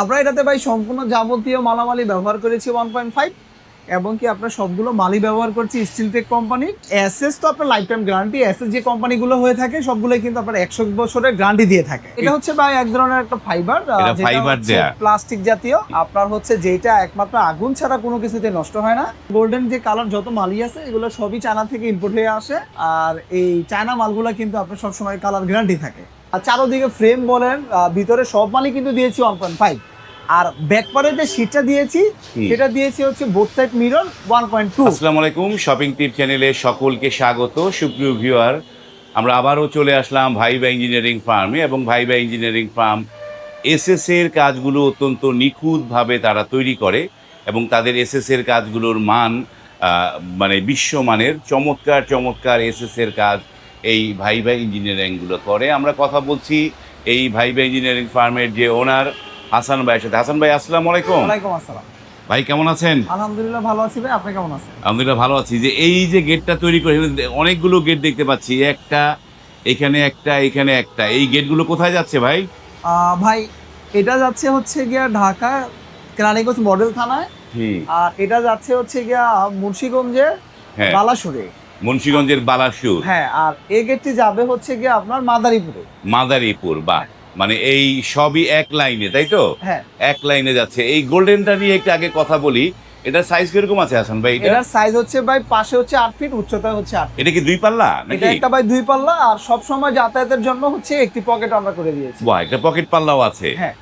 আমরা এটাতে ভাই সম্পূর্ণ যাবতীয় মালামালি ব্যবহার করেছি ওয়ান পয়েন্ট ফাইভ এবং কি আপনার সবগুলো মালি ব্যবহার করছি স্টিল টেক কোম্পানি এসএস তো আপনার লাইফ টাইম গ্যারান্টি এসএস যে কোম্পানিগুলো হয়ে থাকে সবগুলোই কিন্তু আপনার একশো বছরের গ্যারান্টি দিয়ে থাকে। এটা হচ্ছে ভাই এক ধরনের একটা ফাইবার fiber প্লাস্টিক জাতীয়। আপনার হচ্ছে যেটা একমাত্র আগুন ছাড়া কোনো কিছুতে নষ্ট হয় না। গোল্ডেন যে কালার যত মালি আছে এগুলো সবই চায়না থেকে ইম্পোর্ট হয়ে আসে। আর এই চায়না মালগুলো কিন্তু আপনার সবসময় কালার গ্যারান্টি থাকে। আর চারোদিকে ফ্রেম বলেন ভিতরে সব মালই কিন্তু দিয়েছি ওয়ান পয়েন্ট ফাইভ আর ব্যাকপারে যে সিটটা দিয়েছি সেটা দিয়েছি হচ্ছে both side mirror one point two আসসালামু আলাইকুম শপিং টিপ চ্যানেলে সকলকে স্বাগত সুপ্রিয় ভিউয়ার আমরা আবারও চলে আসলাম ভাইবা ইঞ্জিনিয়ারিং ফার্মে এবং ভাইবা ইঞ্জিনিয়ারিং ফার্ম এসএস এর কাজগুলো অত্যন্ত নিখুঁতভাবে তারা তৈরি করে এবং তাদের এসএস এর কাজগুলোর মান মানে বিশ্বমানের চমৎকার চমৎকার এসএস এর কাজ এই ভাইবা ইঞ্জিনিয়ারিংগুলো করে। আমরা কথা বলছি এই ভাইবা ইঞ্জিনিয়ারিং ফার্মের যে ওনার হাসান ভাইয়ের সাথে। হাসান ভাই আসসালামু আলাইকুম। ওয়ালাইকুম আসসালাম। ভাই কেমন আছেন? আলহামদুলিল্লাহ ভালো আছি ভাই আপনি কেমন আছেন? আলহামদুলিল্লাহ ভালো আছি। যে এই যে গেটটা তৈরি করে অনেকগুলো গেট দেখতে পাচ্ছি। একটা এখানে একটা এখানে একটা। এই গেটগুলো কোথায় যাচ্ছে ভাই? ভাই এটা যাচ্ছে হচ্ছে গিয়া ঢাকা কেরানীগঞ্জ মডেল থানায়। আর এটা যাচ্ছে হচ্ছে গিয়া মুন্সিগঞ্জের হ্যাঁ। বালাসুরে। মুন্সিগঞ্জের বালাসুর। হ্যাঁ আর এই গেটটি যাবে হচ্ছে গিয়ে আপনার মাদারীপুরে। মাদারীপুর বা মানে এই সবই এক লাইনে তাই তো? হ্যাঁ। এক লাইনে যাচ্ছে। এই গোল্ডেনটা নিয়ে একটু আগে কথা বলি এটা সাইজ কীরকম আছে হাসান ভাই এটা? সাইজ হচ্ছে ভাই পাশে হচ্ছে আট ফিট উচ্চতা হচ্ছে আট এটা কি দুই পাল্লা এটা নাকি? একটা ভাই দুই পাল্লা আর সব সময় যাতায়াতের জন্য হচ্ছে একটি পকেট আমরা করে দিয়েছি। বাহ একটা পকেট পাল্লাও আছে। হ্যাঁ।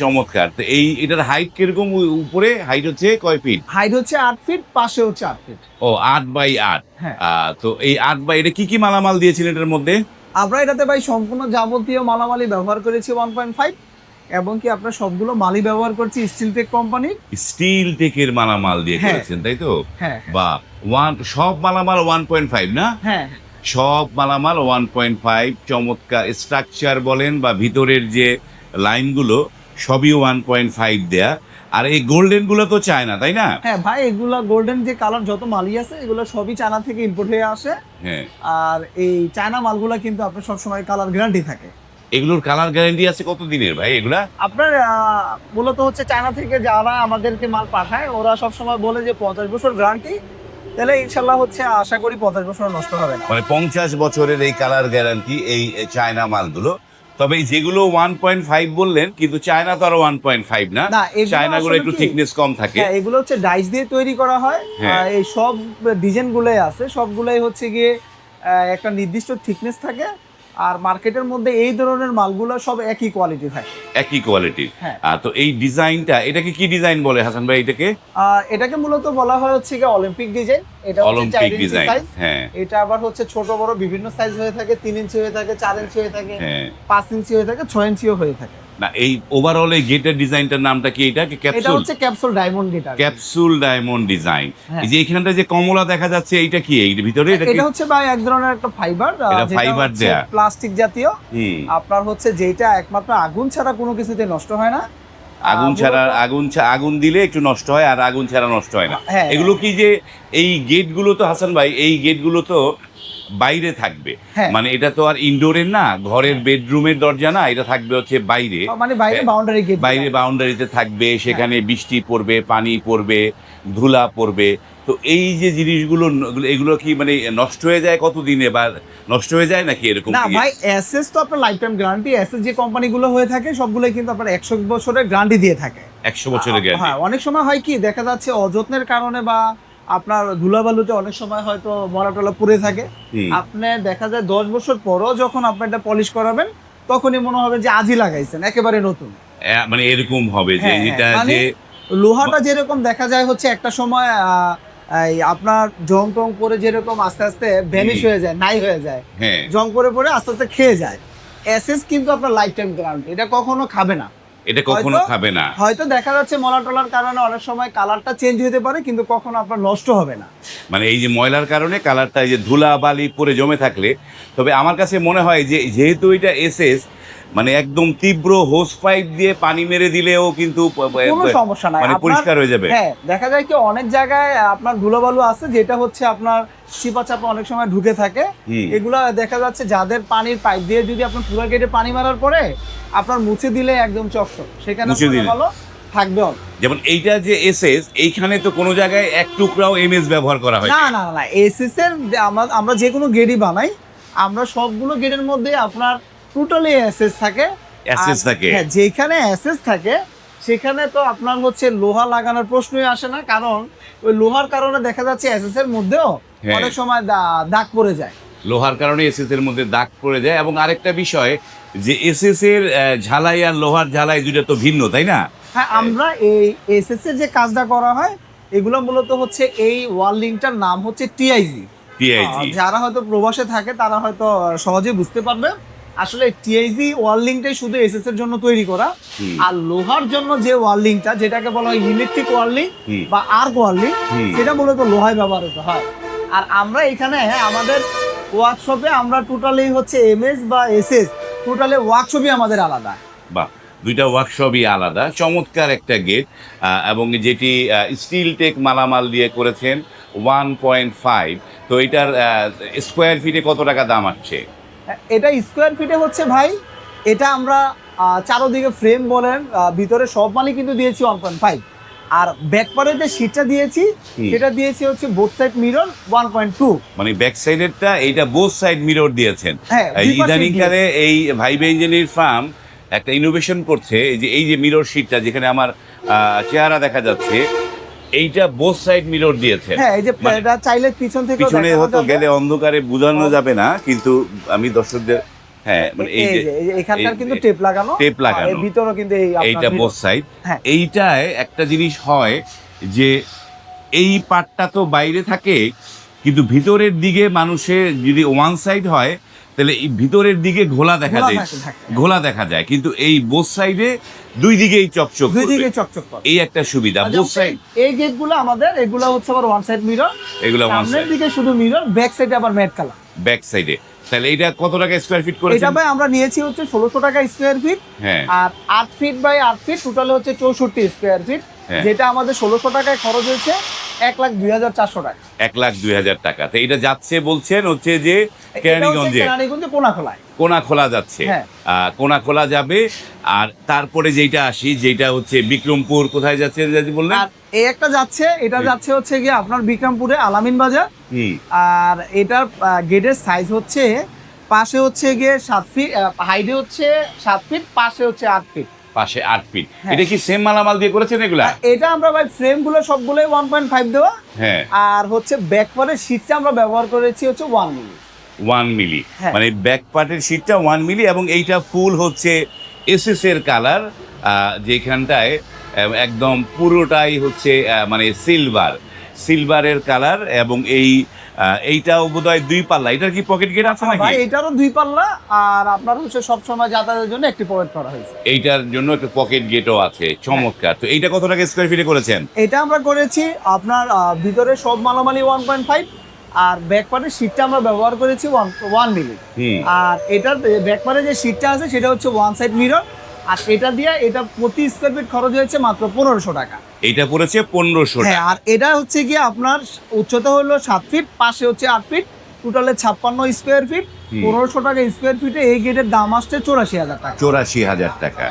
চমৎকার। তো এই এটার হাইট কীরকম? উপরে হাইট হচ্ছে কয় ফিট হাইট হচ্ছে আট ফিট পাশে হচ্ছে আট ফিট ও আট বাই আট। হ্যাঁ। তো এই আট বাই এটা কি কি মালামাল দিয়েছিলেন এটার মধ্যে? আমরা এটাতে ভাই সম্পূর্ণ যাবতীয় মালামালি ব্যবহার করেছি ওয়ান পয়েন্ট ফাইভ এবং কি আপনার সবগুলো মালি ব্যবহার করছি স্টিল টেক কোম্পানি স্টিল টেকের মালামাল দিয়ে হ্যাঁ। করেছেন তাই তো? হ্যাঁ। বা ওয়ান সব মালামাল ওয়ান পয়েন্ট ফাইভ না? হ্যাঁ সব মালামাল ওয়ান পয়েন্ট ফাইভ চমৎকার। স্ট্রাকচার বলেন বা ভিতরের যে লাইনগুলো সবই ওয়ান পয়েন্ট ফাইভ দেয়া। আর এই গোল্ডেনগুলো তো চায় না তাই না? হ্যাঁ ভাই এগুলা গোল্ডেন যে কালার যত মালই আছে এগুলো সবই চায়না থেকে ইম্পোর্ট হয়ে আসে। হ্যাঁ। আর এই চায়না মালগুলা কিন্তু আপনার সবসময় কালার গ্যারান্টি থাকে। এগুলোর কালার গ্যারান্টি আছে কত দিনের ভাই এগুলা? আপনার মূলত হচ্ছে চায়না থেকে যারা আমাদেরকে মাল পাঠায় ওরা সবসময় বলে যে পঞ্চাশ বছর গ্যারান্টি তাহলে ইনশাল্লাহ হচ্ছে আশা করি পঞ্চাশ বছর নষ্ট হবে না। মানে পঞ্চাশ বছরের এই কালার গ্যারান্টি এই চায়না মালগুলো। তবে যেগুলো ওয়ান পয়েন্ট ফাইভ বললেন কিন্তু চায়না তো আরও ওয়ান পয়েন্ট ফাইভ না। চায়না গুলো একটু থিকনেস কম থাকে। হ্যাঁ এগুলো হচ্ছে ডাইস দিয়ে তৈরি করা হয়। হ্যাঁ। এই সব ডিজাইন গুলোই আছে। সবগুলোই হচ্ছে গিয়ে একটা নির্দিষ্ট থিকনেস থাকে। আর মার্কেটের মধ্যে এই ধরনের মালগুলো সব একই কোয়ালিটি থাকে একই কোয়ালিটির হ্যাঁ। তো এই ডিজাইনটা এটাকে কি ডিজাইন বলে হাসান ভাই এটাকে? এটাকে মূলত বলা হয় হচ্ছে কি অলিম্পিক ডিজাইন এটা অলিম্পিক ডিজাইন হ্যাঁ। এটা আবার হচ্ছে ছোট বড় বিভিন্ন সাইজ হয়ে থাকে তিন ইঞ্চি হয়ে থাকে চার ইঞ্চি হয়ে থাকে হ্যাঁ। পাঁচ ইঞ্চি হয়ে থাকে ছয় ইঞ্চিও হয়ে থাকে। না এই ওভারঅল এই গেটের ডিজাইনটার নামটা কি এটা? এটা ক্যাপসুল হচ্ছে capsule diamond guitar capsule diamond design. এই যে এখানটা যে কমলা দেখা যাচ্ছে এইটা কি? এই ভিতরে এটা এটা হচ্ছে ভাই এক ধরনের একটা ফাইবার এটা fiber দেয়া। প্লাস্টিক জাতীয়। আপনার হচ্ছে যেটা একমাত্র আগুন ছাড়া কোনো কিছুতে নষ্ট হয় না। আগুন ছাড়া আগুন আগুন দিলে একটু নষ্ট হয় আর আগুন ছাড়া নষ্ট হয় না। হ্যাঁ। এগুলো কি যে এই গেটগুলো তো হাসান ভাই এই গেটগুলো তো বাইরে থাকবে। হ্যাঁ। মানে এটা তো আর ইনডোরের না ঘরের বেডরুমের দরজা না এটা থাকবে হচ্ছে বাইরে। মানে বাইরে হ্যাঁ, বাউন্ডারি বাইরে বাউন্ডারিতে থাকবে হ্যাঁ। সেখানে বৃষ্টি পড়বে পানি পড়বে ধুলা পড়বে। তো এই যে জিনিসগুলো এগুলো কি মানে নষ্ট হয়ে যায় কতদিনে বা নষ্ট হয়ে যায় নাকি এরকম না? ভাই এসএস তো আপনার লাইফ টাইম গ্যারান্টি এসএস যে কোম্পানিগুলো হয়ে থাকে সবগুলোই কিন্তু আপনার একশো বছরের গ্যারান্টি দিয়ে থাকে। একশো বছরের গ্যারান্টি হ্যাঁ অনেক সময় হয় কি দেখা যাচ্ছে অযত্নের কারণে বা আপনার ধুলাবালুতে অনেক সময় হয়তো মরা টলা পড়ে থাকে। আপনি দেখা যায় দশ বছর পরও যখন আপনি এটা পলিশ করাবেন তখনই মনে হবে যে আজই লাগাইছেন একেবারে নতুন। মানে এরকম হবে যে হ্যাঁ, হ্যাঁ, এটা মানে যে লোহাটা যেরকম দেখা যায় হচ্ছে একটা সময় এই আপনার জং টং পরে যেরকম আস্তে আস্তে ভ্যানিশ হয়ে যায় নাই হয়ে যায় হ্যাঁ। জং করে পরে আস্তে আস্তে খেয়ে যায়। এসএস কিন্তু আপনার লাইফ টাইম গ্যারান্টি এটা কখনো খাবে না। এটা কখনো খাবে না। হয়তো দেখা যাচ্ছে মলা টলার কারণে অনেক সময় কালারটা চেঞ্জ হতে পারে কিন্তু কখনো আপনার নষ্ট হবে না। মানে এই যে ময়লার কারণে কালারটা এই যে ধুলা বালি পরে জমে থাকলে তবে আমার কাছে মনে হয় যে যেহেতু এটা এসএস মানে একদম তীব্র হোস পাইপ দিয়ে পানি মেরে দিলেও কিন্তু কোনো সমস্যা নাই। মানে পরিষ্কার হয়ে যাবে। হ্যাঁ দেখা যায় কি অনেক জায়গায় আপনার ধুলোবালু আছে যেটা হচ্ছে আপনার চিপা চাপা অনেক সময় ঢুকে থাকে। এগুলা দেখা যাচ্ছে যাদের পানির পাইপ দিয়ে যদি আপনার পুরো গেটে পানি মারার পরে আপনার মুছে দিলে একদম চকচক। সেখানে। ভালো থাকবে যেমন এইটা যে এসএস এইখানে তো কোনো জায়গায় এক টুকরাও এমএস ব্যবহার করা হয় না না না এসএস এর আমরা আমরা যে কোনো গেটই বানাই আমরা সবগুলো গেটের মধ্যে আপনার টোটালি এসএস থাকে। অ্যাসেস থাকে। হ্যাঁ যেখানে এসএস থাকে সেখানে তো আপনার হচ্ছে লোহা লাগানোর প্রশ্নই আসে না কারণ ওই লোহার কারণে দেখা যাচ্ছে এসএস এর মধ্যেও হ্যাঁ। অনেক সময় দাগ পড়ে যায়। লোহার কারণে এসএস এর মধ্যে দাগ পড়ে যায় এবং আরেকটা বিষয় যে এসএস এর ঝালাই আর লোহার ঝালাই দুটো তো ভিন্ন তাই না? হ্যাঁ আমরা এই এসএস এর যে কাজটা করা হয় এগুলো মূলত হচ্ছে এই ওয়ার্ল্ডিংটার নাম হচ্ছে টিআইজি। টিআইজি। যারা হয়তো প্রবাসে থাকে তারা হয়তো সহজে বুঝতে পারবে। আসলে টিআইজি ওয়ার্ল্ডিংটাই শুধু এসএস এর জন্য তৈরি করা। আর লোহার জন্য যে ওয়ার্ল্ডিংটা যেটাকে বলা হয় ইলেকট্রিক ওয়ার্ল্ডিং হুম। বা আর্ক ওয়ার্ল্ডিং হুম। সেটা মূলত লোহায় ব্যবহৃত হয়। আর আমরা এখানে আমাদের ওয়ার্কশপে আমরা টোটালি হচ্ছে এমএস বা এসএস টোটালি ওয়ার্কশপই আমাদের আলাদা। বাহ দুইটা ওয়ার্কশপই আলাদা চমৎকার একটা গেট এবং যেটি স্টিল টেক মালামাল দিয়ে করেছেন ওয়ান পয়েন্ট ফাইভ তো এটার স্কোয়ার ফিটে কত টাকা দাম আসছে? এটা স্কোয়ার ফিটে হচ্ছে ভাই এটা আমরা চারোদিকে ফ্রেম বলেন ভিতরে সব মালই কিন্তু দিয়েছি ওয়ান পয়েন্ট ফাইভ আর ব্যাক ব্যাকপারে যে সিটটা দিয়েছি সেটা দিয়েছি হচ্ছে both side mirror one point two মানে ব্যাক সাইডেরটা এইটা বোথ সাইড মিরর দিয়েছেন। হ্যাঁ এই দুই পাশেই ইদানিং দিয়েছি। এই ভাইবে ইঞ্জিনিয়ার ফার্ম একটা ইনোভেশন করছে এই যে এই যে মিরর সিটটা যেখানে আমার চেহারা দেখা যাচ্ছে এইটা বোথ সাইড মিরর দিয়েছেন হ্যাঁ এই যে মানে এটা চাইলে পিছন থেকে পিছনে হয়তো গেলে অন্ধকারে বোঝানো যাবে না কিন্তু আমি দর্শকদের হ্যাঁ মানে এই যে এখানকার কিন্তু টেপ লাগানো টেপ লাগানো। ভিতরেও কিন্তু এই এইটা। বোথ সাইড হ্যাঁ। এইটায় একটা জিনিস হয় যে এই পার্টটা তো বাইরে থাকে কিন্তু ভিতরের দিকে মানুষের যদি ওয়ান সাইড হয় তাহলে এই ভিতরের দিকে ঘোলা দেখা যায়। ঘোলা দেখা যায়। কিন্তু এই বোথ সাইডে দুই দিকেই চকচক দুই দিকে চকচক করে এই একটা সুবিধা। বোথ সাইড এই গেটগুলো আমাদের এগুলো হচ্ছে আবার ওয়ান সাইড মিরর এগুলো ওয়ান সাইড দিকে শুধু মিরর ব্যাক সাইডে আবার ম্যাট কালার ব্যাক সাইডে তাহলে এটা কত টাকা স্কোয়ার ফিট এটা ভাই আমরা নিয়েছি হচ্ছে ষোলোশো টাকা স্কোয়ার ফিট হ্যাঁ। আর আট ফিট বাই আট ফিট টোটাল হচ্ছে চৌষট্টি স্কোয়ার ফিট। যেটা আমাদের ষোলোশো টাকায় খরচ হয়েছে এক লাখ দুই হাজার চারশো টাকা। এক লাখ দুই হাজার টাকা। তো এটা যাচ্ছে বলছেন হচ্ছে যে কেরানীগঞ্জে। কেরানীগঞ্জে কোনা খোলায় কোনা খোলা যাচ্ছে। হ্যাঁ। আহ, কোনা খোলা যাবে আর তারপরে যেটা আসি যেটা হচ্ছে বিক্রমপুর কোথায় যাচ্ছে যদি বললেন? আর এই একটা যাচ্ছে এটা যাচ্ছে হচ্ছে গিয়ে আপনার বিক্রমপুরে আলামিন বাজার। আর এটার গেটের সাইজ হচ্ছে পাশে হচ্ছে গিয়ে সাত ফিট হাইডে হচ্ছে সাত ফিট পাশে হচ্ছে আট ফিট পাশে আট ফিট। হ্যাঁ। এটা কি সেম মালামাল দিয়ে করেছেন এগুলা? এটা আমরা ভাই ফ্রেমগুলো সবগুলোই ওয়ান পয়েন্ট ফাইভ দেওয়া। হ্যাঁ। আর হচ্ছে ব্যাক পারের সিটটা আমরা ব্যবহার করেছি হচ্ছে ওয়ান মিলি ওয়ান মিলি। মানে ব্যাক পার্টের শীটটা ওয়ান মিলি এবং এইটা ফুল হচ্ছে এসএস এর কালার যেখানটায় একদম পুরোটাই হচ্ছে মানে সিলভার সিলভারের কালার এবং এই এইটাও বোধহয় দুই পাল্লা। এটার কি পকেট গেট আছে নাকি? এটারও দুই পাল্লা আর আপনার হচ্ছে সবসময় যাতায়াতের জন্য একটি প্রোভাইড করা হয়েছে। এইটার জন্য একটা পকেট গেটও আছে চমৎকার। তো এইটা কত টাকা স্কোয়ার ফিটে করেছেন? এটা আমরা করেছি আপনার ভিতরে সব মালামালি ওয়ান পয়েন্ট ফাইভ আর ব্যাক পার্টের সিটটা আমরা ব্যবহার করেছি ওয়ান ওয়ান মিলি আর এটার ব্যাক পার্টে যে সিটটা আছে সেটা হচ্ছে ওয়ান সাইড মিরর আর এটা দিয়ে এটা প্রতি স্কোয়ার ফিট খরচ হয়েছে মাত্র পনেরোশো টাকা। এইটা পড়েছে পনেরোশো হ্যাঁ আর এটা হচ্ছে গিয়ে আপনার উচ্চতা হলো সাত ফিট পাশে হচ্ছে আট ফিট টোটালে ছাপ্পান্ন স্কোয়ার ফিট পনেরোশো টাকা স্কোয়ার ফিটে এই গেটের দাম আসছে চৌরাশি হাজার টাকা। চৌরাশি হাজার টাকা।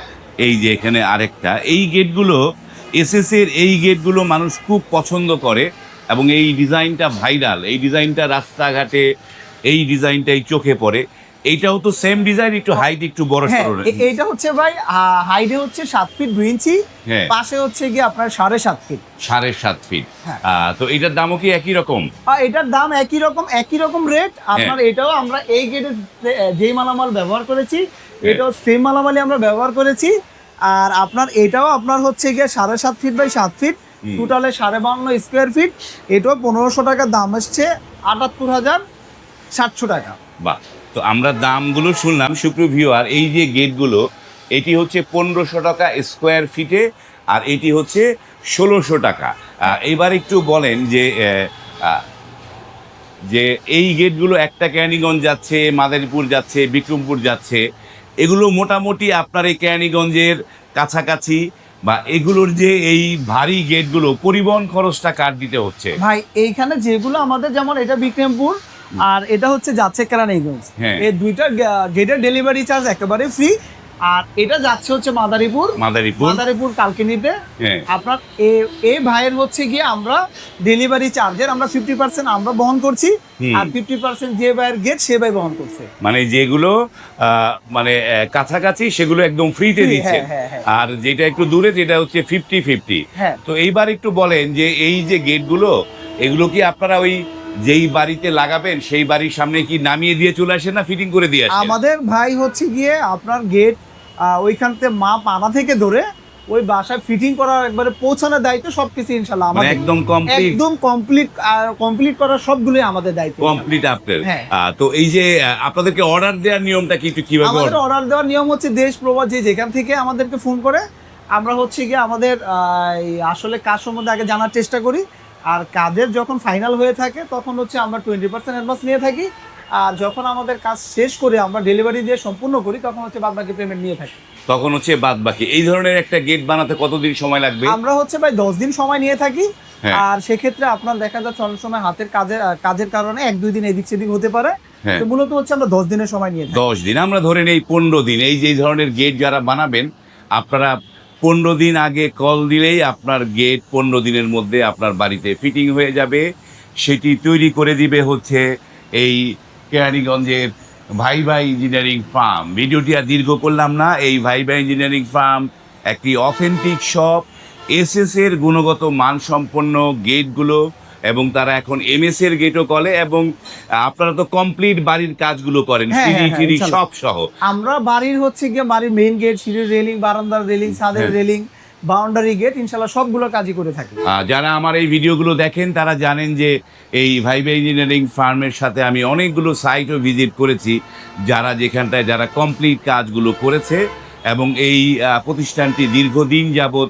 এই যে এখানে আরেকটা এই গেটগুলো এসএস এর এই গেটগুলো মানুষ খুব পছন্দ করে এবং এই ডিজাইনটা ভাইরাল এই ডিজাইনটা রাস্তাঘাটে এই ডিজাইনটাই চোখে পড়ে। এইটাও তো সেম ডিজাইন একটু হাইট একটু বড় হ্যাঁ এইটা হচ্ছে ভাই হাইটে হচ্ছে সাত ফিট দুই ইঞ্চি হ্যাঁ। পাশে হচ্ছে গিয়ে আপনার সাড়ে সাত ফিট সাড়ে সাত ফিট হ্যাঁ। তো এটার দামও কি একই রকম? আর এটার দাম একই রকম একই রকম রেট আপনার এটাও আমরা এই গেটে যেই মালামাল ব্যবহার করেছি এটাও সেম মালামালই আমরা ব্যবহার করেছি। আর আপনার এটাও আপনার হচ্ছে গিয়ে সাড়ে সাত ফিট বাই সাত ফিট টোটালে সাড়ে বান্ন স্কোয়ার ফিট এটাও পনেরোশো টাকা দাম আসছে আটাত্তর হাজার সাতশো টাকা। বাহ। তো আমরা দামগুলো শুনলাম, সুপ্রিয় ভিউয়ার এই যে গেটগুলো এটি হচ্ছে পনেরোশো টাকা স্কোয়ার ফিটে আর এটি হচ্ছে ষোলোশো টাকা। এবার একটু বলেন যে যে এই গেটগুলো একটা ক্যানিগঞ্জ যাচ্ছে, মাদারীপুর যাচ্ছে, বিক্রমপুর যাচ্ছে, এগুলো মোটামুটি আপনার এই কেরানীগঞ্জের কাছাকাছি বা এগুলোর যে এই ভারী গেটগুলো পরিবহন খরচটা কার দিতে হচ্ছে? ভাই, এইখানে যেগুলো আমাদের, যেমন এটা বিক্রমপুর আর এটা হচ্ছে যাচ্ছে কেরানীগঞ্জ। হ্যাঁ। এই দুইটা গেটের ডেলিভারি চার্জ একেবারে ফ্রি আর এটা যাচ্ছে হচ্ছে মাদারীপুর। মাদারীপুর। মাদারীপুর কালকিনিতে হ্যাঁ। আপনার এ- এই ভাইয়ের হচ্ছে গিয়ে আমরা ডেলিভারি চার্জের আমরা ফিফটি পার্সেন্ট আমরা বহন করছি। আর ফিফটি পার্সেন্ট যে ভাইয়ের গেট সে ভাই বহন করছে। মানে যেগুলো মানে কাছাকাছি সেগুলো একদম ফ্রিতে দিচ্ছে। হ্যাঁ। আর যেটা একটু দূরে যেটা হচ্ছে ফিফটি ফিফটি তো এইবার একটু বলেন যে এই যে গেটগুলো এগুলো কি আপনারা ওই যেই বাড়িতে লাগাবেন সেই বাড়ির সামনে কি নামিয়ে দিয়ে চলে আসেন না ফিটিং করে দিয়ে আমাদের ভাই হচ্ছে গিয়ে আপনার গেট ওইখান থেকে মাপ আনা থেকে ধরে ওই বাসায় ফিটিং করার একবারে পৌঁছানোর দায়িত্ব সবকিছু ইনশাল্লাহ মানে আমাদের। একদম কমপ্লিট একদম কমপ্লিট কমপ্লিট করার সবগুলোই আমাদের দায়িত্ব। কমপ্লিট আপনার। হ্যাঁ। তো এই যে আপনাদেরকে অর্ডার দেওয়ার নিয়মটা কি একটু কীভাবে আমাদের অর্ডার দেওয়ার নিয়ম হচ্ছে দেশ প্রবাস যে যেখান থেকে আমাদেরকে ফোন করে আমরা হচ্ছে গিয়ে আমাদের আসলে কাজ সম্বন্ধে আগে জানার চেষ্টা করি। আর কাজের যখন ফাইনাল হয়ে থাকে তখন হচ্ছে আমরা টোয়েন্টি পার্সেন্ট অ্যাডভান্স নিয়ে থাকি। আর যখন আমাদের কাজ শেষ করে আমরা ডেলিভারি দিয়ে সম্পূর্ণ করি তখন হচ্ছে বাদ বাকি পেমেন্ট নিয়ে থাকি। তখন হচ্ছে বাদ বাকি এই ধরনের একটা গেট বানাতে কতদিন সময় লাগবে? আমরা হচ্ছে ভাই দশ দিন সময় নিয়ে থাকি। হ্যাঁ। আর সেক্ষেত্রে আপনার দেখা যাচ্ছে অনেক সময় হাতের কাজের কাজের কারণে এক দুই দিন এদিক সেদিক হতে পারে। হ্যাঁ। তো মূলত হচ্ছে আমরা দশ দিনের সময় নিয়ে দশ দিন। আমরা ধরে নেই পনেরো দিন। এই যে ধরনের গেট যারা বানাবেন আপনারা পনেরো দিন আগে কল দিলেই আপনার গেট পনেরো দিনের মধ্যে আপনার বাড়িতে ফিটিং হয়ে যাবে। সেটি তৈরি করে দিবে হচ্ছে এই কেরানীগঞ্জের ভাই ভাই ইঞ্জিনিয়ারিং ফার্ম ভিডিওটি আর দীর্ঘ করলাম না, এই ভাই ভাই ইঞ্জিনিয়ারিং ফার্ম একটি অথেন্টিক শপ এস এর গুণগত মানসম্পন্ন গেটগুলো এবং তারা এখন এমএস এর গেটও করে এবং আপনারা তো কমপ্লিট বাড়ির কাজগুলো করেন হ্যাঁ, সিঁড়ি হ্যাঁ, হ্যাঁ, টিড়ি সব সহ আমরা বাড়ির হচ্ছে গিয়ে বাড়ির মেইন গেট সিঁড়ির রেলিং বারান্দার রেলিং ছাদের। রেলিং বাউন্ডারি গেট ইনশাল্লাহ সবগুলো কাজই করে থাকি। যারা আমার এই ভিডিওগুলো দেখেন তারা জানেন যে এই ভাইবে ইঞ্জিনিয়ারিং ফার্মের সাথে আমি অনেকগুলো সাইটও ভিজিট করেছি যারা যেখানটায় যারা কমপ্লিট কাজগুলো করেছে এবং এই প্রতিষ্ঠানটি দীর্ঘদিন যাবৎ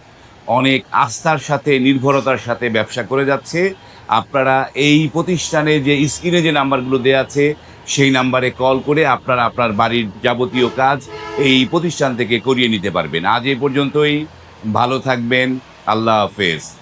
অনেক আস্থার সাথে নির্ভরতার সাথে ব্যবসা করে যাচ্ছে। আপনারা এই প্রতিষ্ঠানে যে স্ক্রিনে যে নাম্বারগুলো দেওয়া আছে, সেই নাম্বারে কল করে আপনারা আপনার বাড়ির যাবতীয় কাজ এই প্রতিষ্ঠান থেকে করিয়ে নিতে পারবেন। আজ এ পর্যন্তই। ভালো থাকবেন। আল্লাহ হাফেজ।